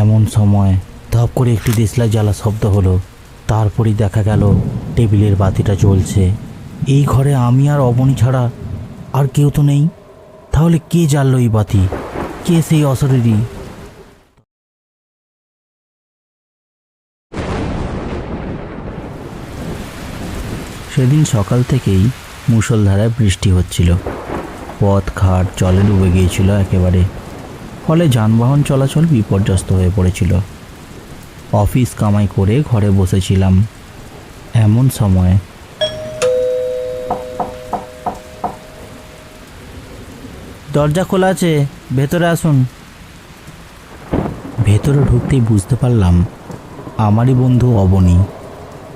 এমন সময় ধপ করে একটি দেশলাই জ্বালা শব্দ হলো। তারপরই দেখা গেল টেবিলের বাতিটা জ্বলছে। এই ঘরে আমি আর অবনী ছাড়া আর কেউ তো নেই। তাহলে কে জ্বাললো এই বাতি? কে সেই অশরীরী? সেদিন সকাল থেকেই মুষলধারায় বৃষ্টি হচ্ছিল। পথ ঘাট জলে ডুবে গিয়েছিল একেবারে। ফলে যানবাহন চলাচল বিপর্যস্ত হয়ে পড়েছিল। অফিস কামাই করে ঘরে বসেছিলাম। এমন সময় দরজা খোলা আছে, ভেতরে আসুন। ভেতরে ঢুকতেই বুঝতে পারলাম, আমারই বন্ধু অবনী।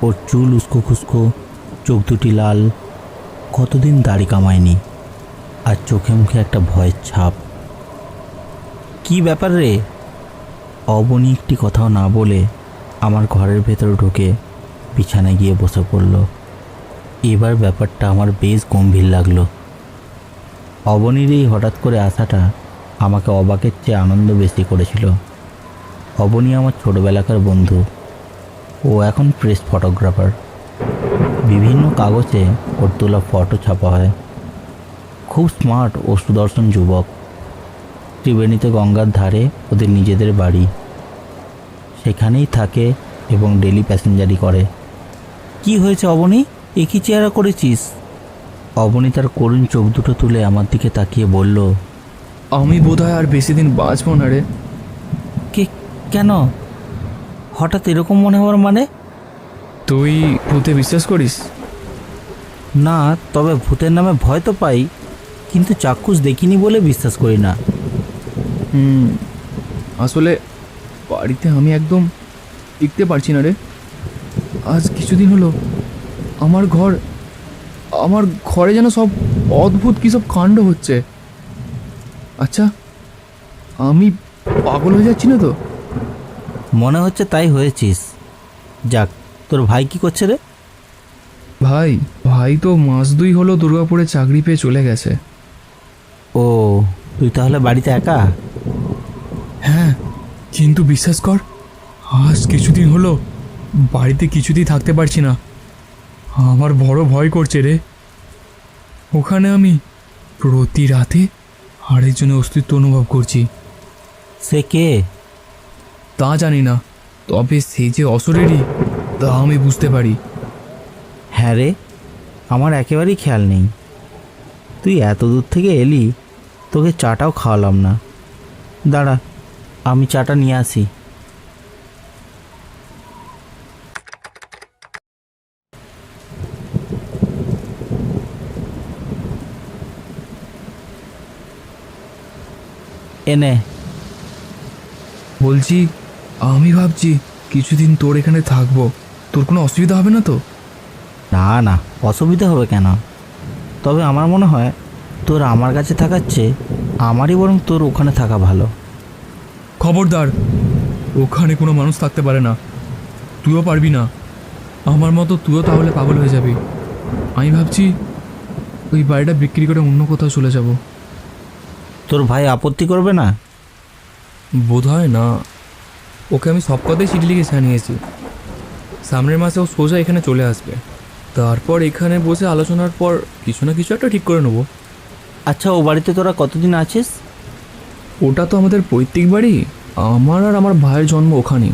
ওর চুল উস্কো খুস্কো, চোখ দুটি লাল। কতদিন দাড়ি কামায়নি। আর চোখে মুখে একটা ভয়ের ছাপ। কি ব্যাপার রে? অবনী একটি কথাও না বলে আমার ঘরের ভেতরে ঢুকে বিছানায় গিয়ে বসে পড়ল। এবার ব্যাপারটা আমার বেশ গম্ভীর লাগল। অবনীর এই হঠাৎ করে আসাটা আমাকে অবাকের চেয়ে আনন্দ বেশি করেছিল। অবনী আমার ছোটবেলাকার বন্ধু। ও এখন প্রেস ফটোগ্রাফার। বিভিন্ন কাগজে ওর তোলা ফটো ছাপা হয়। খুব স্মার্ট ও সুদর্শন যুবক। ত্রিবেণীতে গঙ্গার ধারে ওদের নিজেদের বাড়ি। সেখানেই থাকে এবং ডেলি প্যাসেঞ্জারি করে। কি হয়েছে অবনী? একই চেহারা করেছিস? অবনী তার করুণ চোখ দুটো তুলে আমার দিকে তাকিয়ে বলল আমি বোধহয় আর বেশি দিন বাঁচবো না রে। কে কেন? হঠাৎ এরকম মনে হওয়ার মানে? তুই ভূতে বিশ্বাস করিস? না তবে ভূতের নামে ভয় তো পাই কিন্তু চাক্ষুষ দেখিনি বলে বিশ্বাস করি না। হুম। আসলে বাড়িতে আমি একদম টিকতে পারছি না রে। আজ কিছুদিন হলো আমার ঘর আমার ঘরে যেন সব অদ্ভুত কী সব কাণ্ড হচ্ছে। আচ্ছা আমি পাগল হয়ে যাচ্ছি না তো? মনে হচ্ছে তাই হয়েছিস। যাক তোর ভাই কি করছে রে? ভাই ভাই তো মাস দুই হলো দুর্গাপুরে চাকরি পেয়ে চলে গেছে। ও তুই তাহলে বাড়িতে একা? কিন্তু বিশ্বাস কর আজ কিছুদিন হলো বাড়িতে কিছুতেই থাকতে পারছি না। আমার বড় ভয় করছে রে। ওখানে আমি প্রতি রাতে আরেকজনের অস্তিত্ব অনুভব করছি। সে কে? তা জানি না তবে সেই যে অসরেরই তা আমি বুঝতে পারি। হ্যাঁ রে আমার একেবারেই খেয়াল নেই। তুই এত দূর থেকে এলি তোকে চাটাও খাওয়ালাম না। দাঁড়া আমি চাটা নিয়ে আসি। এনে বলছি আমি ভাবছি কিছুদিন তোর এখানে থাকব। তোর কোনো অসুবিধা হবে না তো? না না অসুবিধা হবে কেন? তবে আমার মনে হয় তোর আমার কাছে থাকার চেয়ে আমারই বরং তোর ওখানে থাকা ভালো। খবরদার ওখানে কোনো মানুষ থাকতে পারে না। তুইও পারবি না। আমার মতো তুইও তাহলে পাগল হয়ে যাবি। আমি ভাবছি ওই বাড়িটা বিক্রি করে অন্য কোথাও চলে যাব। তোর ভাই আপত্তি করবে না? বোধ হয় না। ওকে আমি সব কথাই চিঠি লিখে জানিয়েছি। সামনের মাসে ও সোজা এখানে চলে আসবে। তারপর এখানে বসে আলোচনার পর কিছু না কিছু একটা ঠিক করে নেব। আচ্ছা ও বাড়িতে তোরা কতদিন আছিস? ওটা তো আমাদের পৈতৃক বাড়ি? আমার আর আমার ভাইয়ের জন্ম ওখানেই।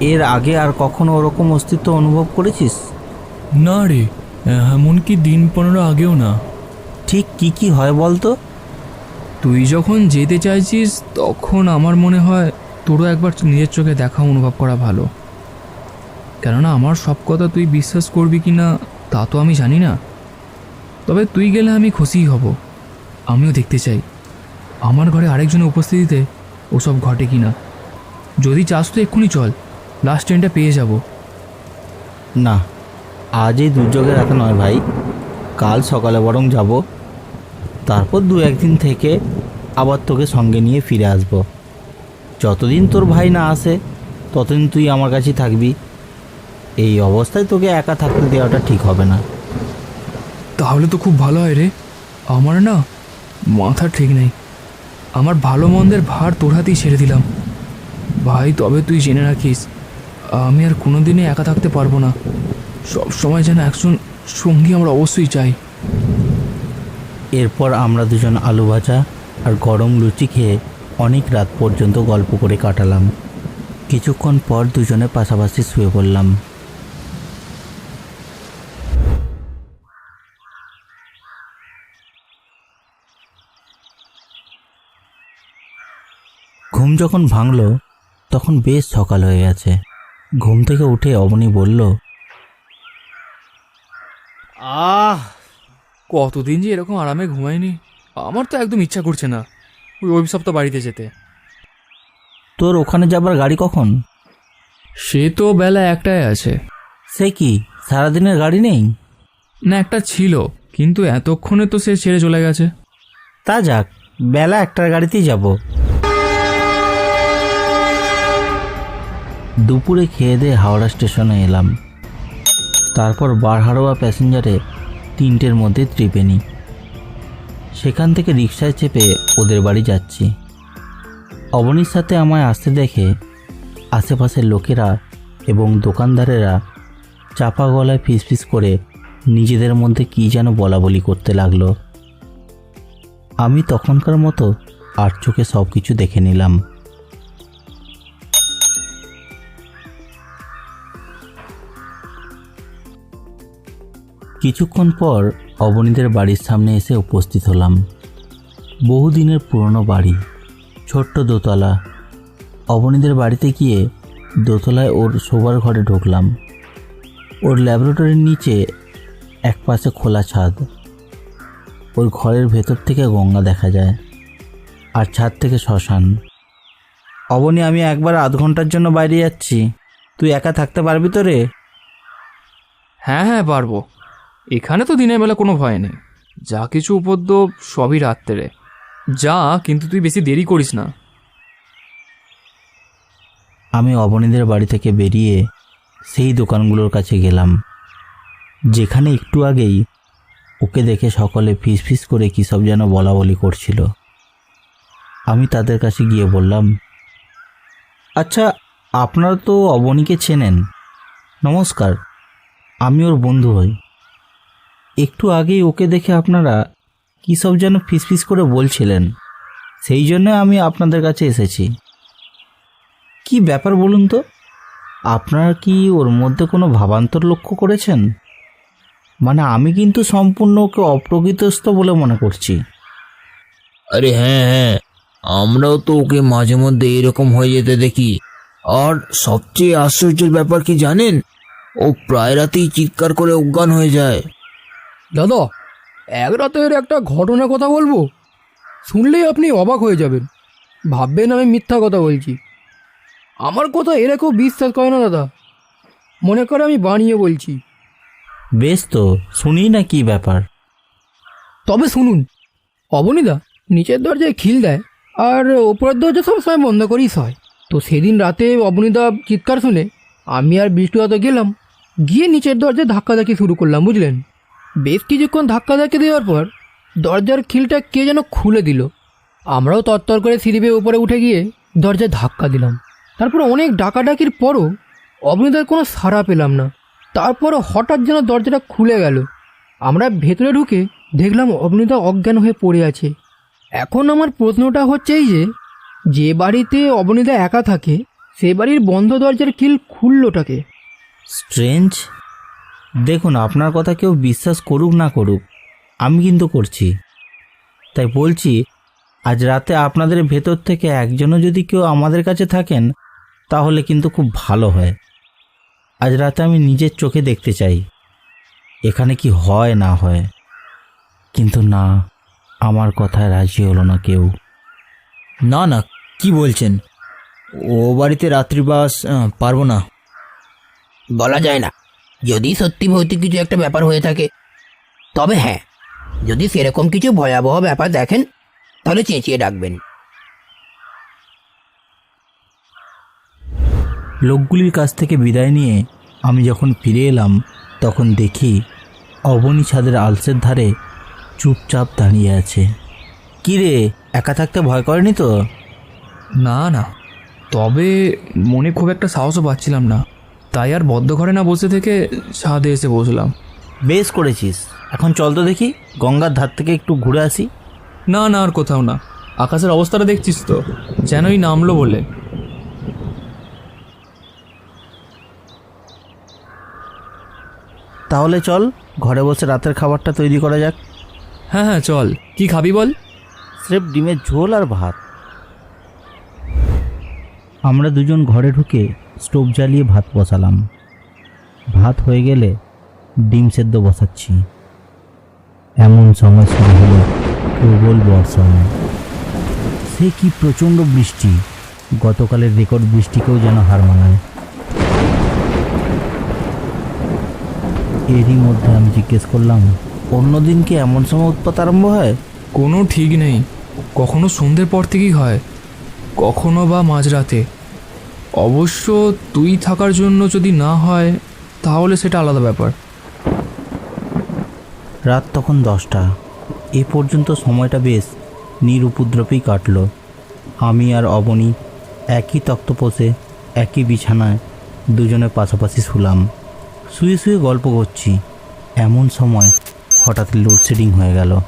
এর আগে আর কখনো ওরকম অস্তিত্ব অনুভব করেছিস? না রে এমনকি দিন পনেরো আগেও না। ঠিক কি কি হয় বলতো? তুই যখন যেতে চাইছিস তখন আমার মনে হয় তোরও একবার নিজের চোখে দেখা অনুভব করা ভালো। কেননা আমার সব কথা তুই বিশ্বাস করবি কি না তা তো আমি জানি না। তবে তুই গেলে আমি খুশিই হব। আমিও দেখতে চাই। আমার ঘরে আরেকজনের উপস্থিতিতে ওসব ঘটে কি না? যদি চাস তো এক্ষুনি চল। লাস্ট ট্রেনটা পেয়ে যাব। না, আজ এই দুর্যোগের রাতে নয় ভাই। কাল সকালে বরং যাব। তারপর দু একদিন থেকে আবার তোকে সঙ্গে নিয়ে ফিরে আসব। যতদিন তোর ভাই না আসে, ততদিন তুই আমার কাছেই থাকবি। এই অবস্থায় তোকে একা থাকতে দেওয়াটা ঠিক হবে না। তাহলে তো খুব ভালো হয় রে। আমার না মাথা ঠিক নেই। আমার ভালো মন্দের ভার তোর হাতেই ছেড়ে দিলাম। ভাই তবে তুই জেনে রাখিস আমি আর কোনো দিনই একা থাকতে পারব না। সব সময় যেন একজন সঙ্গী আমরা অবশ্যই চাই। এরপর আমরা দুজন আলু ভাজা আর গরম লুচি খেয়ে অনেক রাত পর্যন্ত গল্প করে কাটালাম। কিছুক্ষণ পর দুজনে পাশাপাশি শুয়ে পড়লাম। যখন ভাঙলো তখন বেশ সকাল হয়ে গেছে। ঘুম থেকে উঠে অবনী বলল আহ কতদিন যে এরকম আরামে ঘুমাইনি আমার তো একদম ইচ্ছা করছে না ওই অভিশপ্ত বাড়িতে যেতে। তোর ওখানে যাবার গাড়ি কখন? সে তো বেলা একটাই আছে। সে কি সারাদিনের গাড়ি নেই? না একটা ছিল কিন্তু এতক্ষণে তো সে ছেড়ে চলে গেছে। তা যাক বেলা একটার গাড়িতেই যাব। দুপুরে খেয়ে দিয়ে হাওড়া স্টেশনে এলাম। তারপর বারহারোয়া প্যাসেঞ্জারে তিনটের মধ্যে ত্রিবেণী সেখান থেকে রিক্সায় চেপে ওদের বাড়ি যাচ্ছি। অবনীর সাথে আমায় আসতে দেখে আশেপাশের লোকেরা এবং দোকানদারেরা চাপা গলায় ফিসফিস করে নিজেদের মধ্যে কী যেন বলা বলি করতে লাগল। আমি তখনকার মতো আর চোখে সব কিছু দেখে নিলাম। কিছুক্ষণ পর অবনীদের বাড়ির সামনে এসে উপস্থিত হলাম। বহুদিনের পুরনো বাড়ি, ছোট্ট দোতলা। অবনীদের বাড়িতে গিয়ে দোতলায় ওর শোবার ঘরে ঢুকলাম। ওর ল্যাবরেটরির নিচে এক পাশে খোলা ছাদ। ওর ঘরের ভেতর থেকে গঙ্গা দেখা যায় আর ছাদ থেকে শ্মশান। অবনী, আমি একবার আধ ঘণ্টার জন্য বাইরে যাচ্ছি। তুই একা থাকতে পারবি তো রে? হ্যাঁ হ্যাঁ পারব। এখানে তো দিনের বেলা কোনো ভয় নেই। যা কিছু উপদ্রব সবই রাত্রে। যা, কিন্তু তুই বেশি দেরি করিস না। আমি অবনীদের বাড়ি থেকে বেরিয়ে সেই দোকানগুলোর কাছে গেলাম। যেখানে একটু আগেই ওকে দেখে সকলে ফিস ফিস করে কী সব যেন বলা বলি করছিল। আমি তাদের কাছে গিয়ে বললাম আচ্ছা আপনারা তো অবনীকে চেনেন। নমস্কার, আমি ওর বন্ধু হই। একটু আগেই ওকে দেখে আপনারা কী সব যেন ফিস ফিস করে বলছিলেন। সেই জন্য আমি আপনাদের কাছে এসেছি। কি ব্যাপার বলুন তো? আপনারা কি ওর মধ্যে কোনো ভাবান্তর লক্ষ্য করেছেন? মানে আমি কিন্তু সম্পূর্ণ ওকে অপ্রকৃতস্থ বলে মনে করছি। আরে হ্যাঁ হ্যাঁ। আমরাও তো ওকে মাঝে মধ্যে এরকম হয়ে যেতে দেখি। আর সবচেয়ে আশ্চর্যের ব্যাপার কি জানেন? ও প্রায় রাতেই চিৎকার করে অজ্ঞান হয়ে যায়। দাদা এক রাতের একটা ঘটনার কথা বলব? শুনলেই আপনি অবাক হয়ে যাবেন। ভাববেন আমি মিথ্যা কথা বলছি। আমার কথা এরা কেউ বিশ্বাস করে না দাদা। মনে করে আমি বানিয়ে বলছি। বেশ তো শুনি না কি ব্যাপার। তবে শুনুন অবনীদা নিচের দরজায় খিল দেয় আর ওপরের দরজা সবসময় বন্ধ করেই হয় তো সেদিন রাতে অবনীদা চিৎকার শুনে আমি আর বৃষ্টিদাতে গেলাম গিয়ে নিচের দরজায় ধাক্কাধাক্কি শুরু করলাম বুঝলেন? বেশ কিছুক্ষণ ধাক্কা ধাক্কাধাক্কি দেওয়ার পর দরজার খিলটা কে যেন খুলে দিল। আমরাও তত্তর করে সিঁড়ি উপরে উঠে গিয়ে দরজায় ধাক্কা দিলাম। তারপর অনেক ডাকাডাকির পরও অবনীদার কোনো সাড়া পেলাম না। তারপর হঠাৎ যেন দরজাটা খুলে গেল। আমরা ভেতরে ঢুকে দেখলাম অবনীতা অজ্ঞান হয়ে পড়ে আছে। এখন আমার প্রশ্নটা হচ্ছে এই যে যে বাড়িতে অবনীতা একা থাকে, সে বাড়ির বন্ধ দরজার কিল খুললোটাকে স্ট্রেঞ্জ দেখুন আপনার কথা কেউ বিশ্বাস করুক না করুক আমি কিন্তু করছি। তাই বলছি আজ রাতে আপনাদের ভেতর থেকে একজনও যদি কেউ আমাদের কাছে থাকেন তাহলে কিন্তু খুব ভালো হয়। আজ রাতে আমি নিজের চোখে দেখতে চাই এখানে কি হয় না হয়। কিন্তু না আমার কথায় রাজি হলো না কেউ। না না কি বলছেন? ও বাড়িতে রাত্রিবাস আহ, পারব না। বলা যায় না। যদি সত্যি ভৌতিক কিছু একটা ব্যাপার হয়ে থাকে তবে হ্যাঁ যদি সেরকম কিছু ভয়াবহ ব্যাপার দেখেন তাহলে চেঁচিয়ে ডাকবেন। লোকগুলির কাছ থেকে বিদায় নিয়ে আমি যখন ফিরে এলাম তখন দেখি অবনী ছাদের আলসের ধারে চুপচাপ দাঁড়িয়ে আছে। কি রে একা থাকতে ভয় করেনি তো? না না তবে মনে খুব একটা সাহসও পাচ্ছিলাম না। তাই আর বদ্ধ ঘরে না বসে থেকে ছাদে এসে বসলাম। বেশ করেছিস। এখন চল তো দেখি গঙ্গার ধার থেকে একটু ঘুরে আসি। না না আর কোথাও না। আকাশের অবস্থাটা দেখছিস তো? যেনই নামলো বলে। তাহলে চল ঘরে বসে রাতের খাবারটা তৈরি করা যাক। হ্যাঁ হ্যাঁ চল। কি খাবি বল? স্রেফ ডিমের ঝোল আর ভাত। আমরা দুজন ঘরে ঢুকে স্টোভ জ্বালিয়ে ভাত বসালাম। ভাত হয়ে গেলে ডিম সেদ্ধ বসাচ্ছি। এমন সময় শুরু হলো প্রবল বর্ষা সে কি প্রচণ্ড বৃষ্টি। গতকালের রেকর্ড বৃষ্টিকেও যেন হার মানায়। এরই মধ্যে আমি জিজ্ঞেস করলাম অন্যদিন কি এমন সময় উৎপাত আরম্ভ হয়? কোনো ঠিক নেই। কখনো সন্ধ্যের পর থেকেই হয়। কখনো বা মাঝরাতে। অবশ্য তুই থাকার জন্য যদি না হয় তাহলে সেটা আলাদা ব্যাপার। রাত তখন দশটা। এ পর্যন্ত সময়টা বেশ নিরুপদ্রবেই কাটল। আমি আর অবনী একই তক্তপোষে একই বিছানায় দুজনে পাশাপাশি শুলাম। শুয়ে শুয়ে গল্প করছি। এমন সময় হঠাৎ লোডশেডিং হয়ে গেল।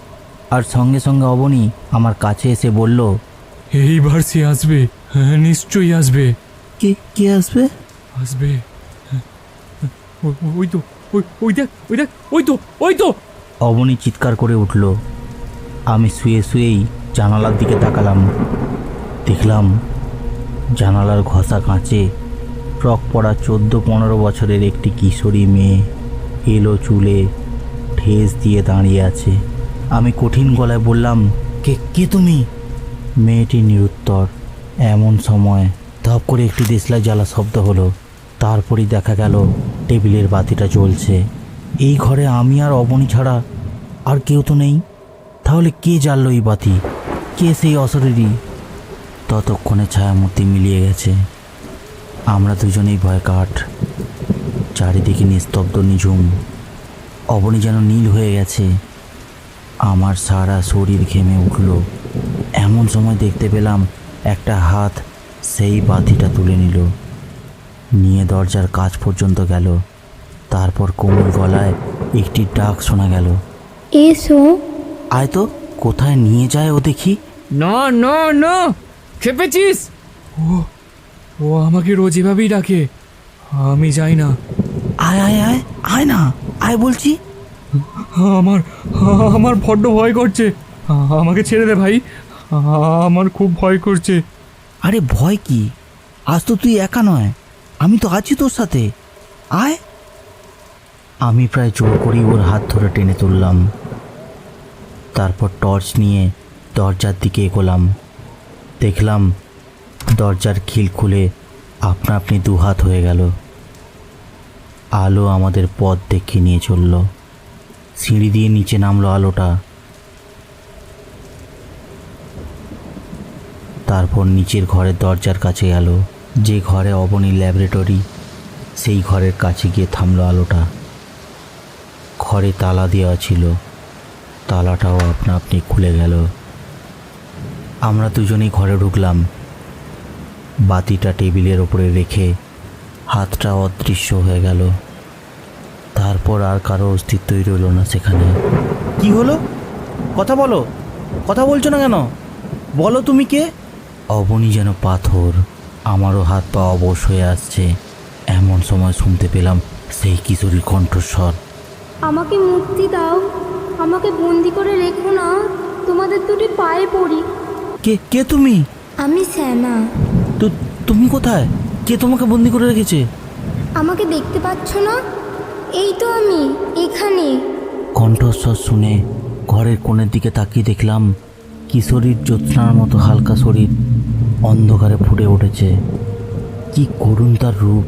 আর সঙ্গে সঙ্গে অবনী আমার কাছে এসে বলল এইবার সে আসবে। হ্যাঁ নিশ্চয়ই আসবে। কে কে আসবে? আসবে। ওই তো ওই দেখ ওই দেখ ওই তো ওই তো! অবনী চিৎকার করে উঠল। আমি শুয়ে শুয়েই জানালার দিকে তাকালাম। দেখলাম জানালার ঘষা কাঁচে ফ্রক পরা চোদ্দ পনেরো বছরের একটি কিশোরী মেয়ে এলো চুলে ঠেস দিয়ে দাঁড়িয়ে আছে। আমি কঠিন গলায় বললাম কে কে তুমি? মেয়েটি নিরুত্তর এমন সময় ধপ করে একটি দেশলাই জ্বালা শব্দ হলো। তারপরই দেখা গেল টেবিলের বাতিটা জ্বলছে। এই ঘরে আমি আর অবনী ছাড়া আর কেউ তো নেই। তাহলে কে জ্বাললো এই বাতি? কে সেই অশরীরী? ততক্ষণে ছায়ামূর্তি মিলিয়ে গেছে। আমরা দুজনেই ভয় কাঠ, চারিদিকে নিস্তব্ধ নিঝুম। অবনী যেন নীল হয়ে গেছে। আমার সারা শরীর ঘেমে উঠল। এমন সময় দেখতে পেলাম একটা হাত সেই বাতিটা তুলে নিল। নিয়ে দরজার কাজ পর্যন্ত গেল। তারপর কোমল গলায় একটি ডাক শোনা গেল। এসো। আয় তো কোথায় নিয়ে যায় ও দেখি। না না না খেপেছিস? ও ও আমাকে রোজ এভাবেই ডাকে। আমি যাই না। আয় আয় আয় আয় না আয় বলছি। আমার আমার বড্ড ভয় করছে। আমাকে ছেড়ে দে ভাই। আমার খুব ভয় করছে। আরে ভয় কি? আজ তো তুই একা নয়। আমি তো আছি তোর সাথে। আয়। আমি প্রায় জোর করেই ওর হাত ধরে টেনে তুললাম। তারপর টর্চ নিয়ে দরজার দিকে এগোলাম। দেখলাম দরজার খিল খুলে আপনা আপনি দুহাত হয়ে গেল। আলো আমাদের পথ দেখিয়ে নিয়ে চলল। সিঁড়ি দিয়ে নিচে নামলো আলোটা। তারপর নিচের ঘরের দরজার কাছে গেল যে ঘরে অবনী ল্যাবরেটরি, সেই ঘরের কাছে গিয়ে থামলো আলোটা। ঘরে তালা দেওয়া ছিল। তালাটাও আপনা আপনি খুলে গেল। আমরা দুজনেই ঘরে ঢুকলাম। বাতিটা টেবিলের ওপরে রেখে হাতটা অদৃশ্য হয়ে গেল। তারপর আর কারও অস্তিত্বই রইল না সেখানে। কি হলো? কথা বলো। কথা বলছো না কেন? বলো তুমি কে? অবনী যেন পাথর। আমারও হাত পা অবশ হয়ে আসছে। এমন সময় শুনতে পেলাম সেই কিশোরীর কণ্ঠস্বর। আমাকে মুক্তি দাও। আমাকে বন্দি করে রেখো না। তোমাদের দুটি পায়ে পড়ি। কে কে তুমি? আমি শ্যামা। তো তুমি কোথায়? কে তোমাকে বন্দি করে রেখেছে? আমাকে দেখতে পাচ্ছ না? এই তো আমি এখানে। কণ্ঠস্বর শুনে ঘরের কোণের দিকে তাকিয়ে দেখলাম কিশোরীর জ্যোৎস্নার মতো হালকা শরীর। অন্ধকারে ফুটে উঠেছে। কি করুণ তার রূপ।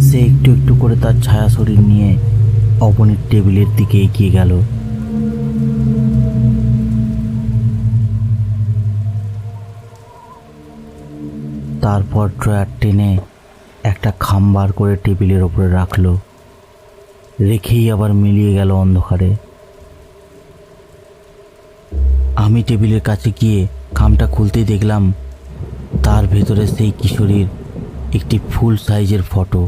সে একটু একটু করে তার ছায়া শরীর নিয়ে অবনীর টেবিলের দিকে এগিয়ে গেল। তারপর ড্রয়ার টেনে একটা খাম্বার করে টেবিলের ওপরে রাখল। রেখেই আবার মিলিয়ে গেল অন্ধকারে। আমি টেবিলের কাছে গিয়ে খামটা খুলতেই দেখলাম ভেতরে সেই কিশোরীর একটি ফুল সাইজের ফটো।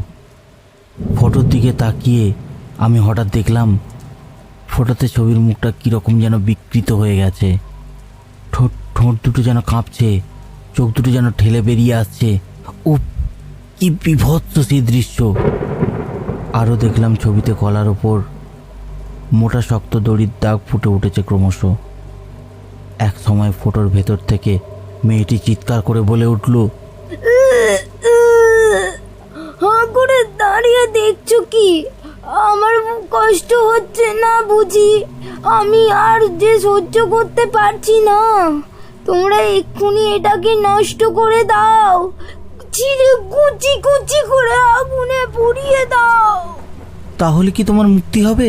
ফটোর দিকে তাকিয়ে আমি হঠাৎ দেখলাম, ফটোতে ছবির মুখটা কীরকম যেন বিকৃত হয়ে গেছে। ঠোঁট ঠোঁট দুটো যেন কাঁপছে, চোখ দুটো যেন ঠেলে বেরিয়ে আসছে। ও কি বিভৎস সেই দৃশ্য! আরও দেখলাম ছবিতে কলার ওপর মোটা শক্ত দড়ির দাগ ফুটে উঠেছে ক্রমশ। এক সময় ফটোর ভেতর থেকে মেয়েটি চিৎকার করে বলে উঠল হাঁ করে দাঁড়িয়ে দেখছ কি? আমার কষ্ট হচ্ছে না বুঝি? আমি আর যে সহ্য করতে পারছি না। তোমরা এক্ষুনি এটাকে নষ্ট করে দাও। ছিঁড়ে কুচি কুচি করে আগুনে পুড়িয়ে দাও। তাহলে কি তোমার মুক্তি হবে?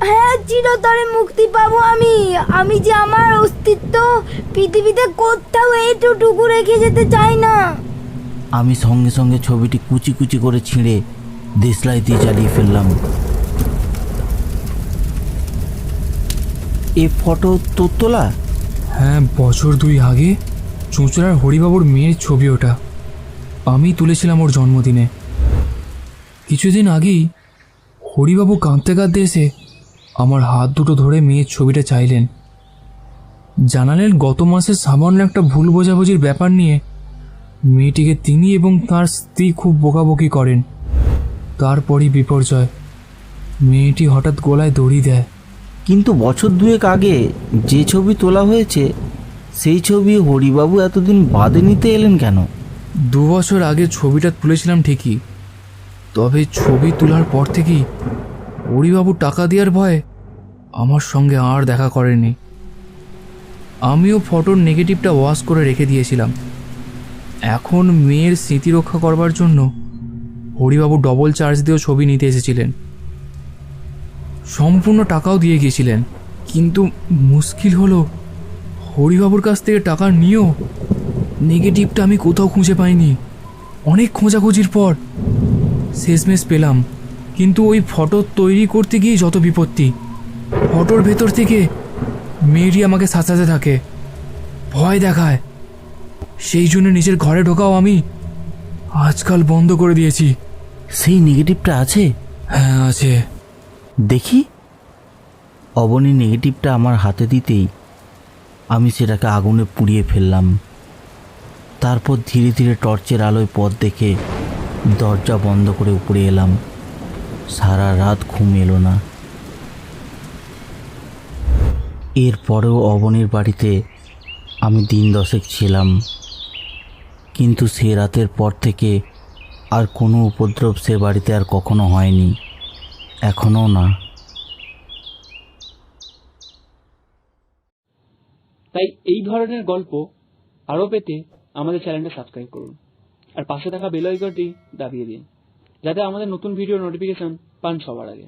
হ্যাঁ চিরতরে মুক্তি পাবো আমি। আমি যে আমার অস্তিত্ব পৃথিবীতে কোথাও এইটুকু রেখে যেতে চাই না। আমি সঙ্গে সঙ্গে ছবিটি কুচি কুচি করে ছিঁড়ে দেশলাই দিয়ে জ্বালিয়ে ফেললাম। এ ফটো তোর তোলা? হ্যাঁ বছর দুই আগে চুঁচড়ার হরিবাবুর মেয়ের ছবি ওটা। আমি তুলেছিলাম ওর জন্মদিনে। কিছুদিন আগেই হরিবাবু কাঁদতে কাঁদতে এসে আমার হাত দুটো ধরে মেয়ের ছবিটা চাইলেন। জানালেন গত মাসে সামান্য একটা ভুল বোঝাবুঝির ব্যাপার নিয়ে মেয়েটিকে তিনি এবং তার স্ত্রী খুব বকাবকি করেন। তারপরই বিপর্যয়। মেয়েটি হঠাৎ গলায় দড়ি দেয়। কিন্তু বছর দুয়েক আগে যে ছবি তোলা হয়েছে সেই ছবি হরিবাবু এতদিন বাদে নিতে এলেন কেন? দু বছর আগে ছবিটা তুলেছিলাম ঠিকই তবে ছবি তোলার পর থেকেই হরিবাবু টাকা দেওয়ার ভয়ে আমার সঙ্গে আর দেখা করেনি আমিও ফটোর নেগেটিভটা ওয়াশ করে রেখে দিয়েছিলাম। এখন মেয়ের স্মৃতি রক্ষা করবার জন্য হরিবাবু ডবল চার্জ দিয়েও ছবি নিতে এসেছিলেন। সম্পূর্ণ টাকাও দিয়ে গিয়েছিলেন, কিন্তু মুশকিল হলো হরিবাবুর কাছ থেকে টাকা নিয়েও নেগেটিভটা আমি কোথাও খুঁজে পাইনি। অনেক খোঁজাখুঁজির পর শেষমেশ পেলাম। কিন্তু ওই ফটো তৈরি করতে গিয়ে যত বিপত্তি। ফটোর ভেতর থেকে মেয়েটি আমাকে সাঁচাতে থাকে। ভয় দেখায়। সেই জন্য নিজের ঘরে ঢোকাও আমি আজকাল বন্ধ করে দিয়েছি। সেই নেগেটিভটা আছে? হ্যাঁ আছে। দেখি। অবনী নেগেটিভটা আমার হাতে দিতেই আমি সেটাকে আগুনে পুড়িয়ে ফেললাম। তারপর ধীরে ধীরে টর্চের আলোয় পথ দেখে দরজা বন্ধ করে উপরে এলাম। সারা রাত ঘুম এলো না। এরপরেও অবনীর বাড়িতে আমি দিন দশেক ছিলাম। কিন্তু সে রাতের পর থেকে আর কোনো উপদ্রব সে বাড়িতে আর কখনো হয়নি। এখনও না। তাই এই ধরনের গল্প আরও পেতে আমাদের চ্যানেলটা সাবস্ক্রাইব করুন। আর পাশে থাকা বেল আইকনটি দাবিয়ে দিন। যাতে আমাদের নতুন ভিডিও নোটিফিকেশন পান সবার আগে।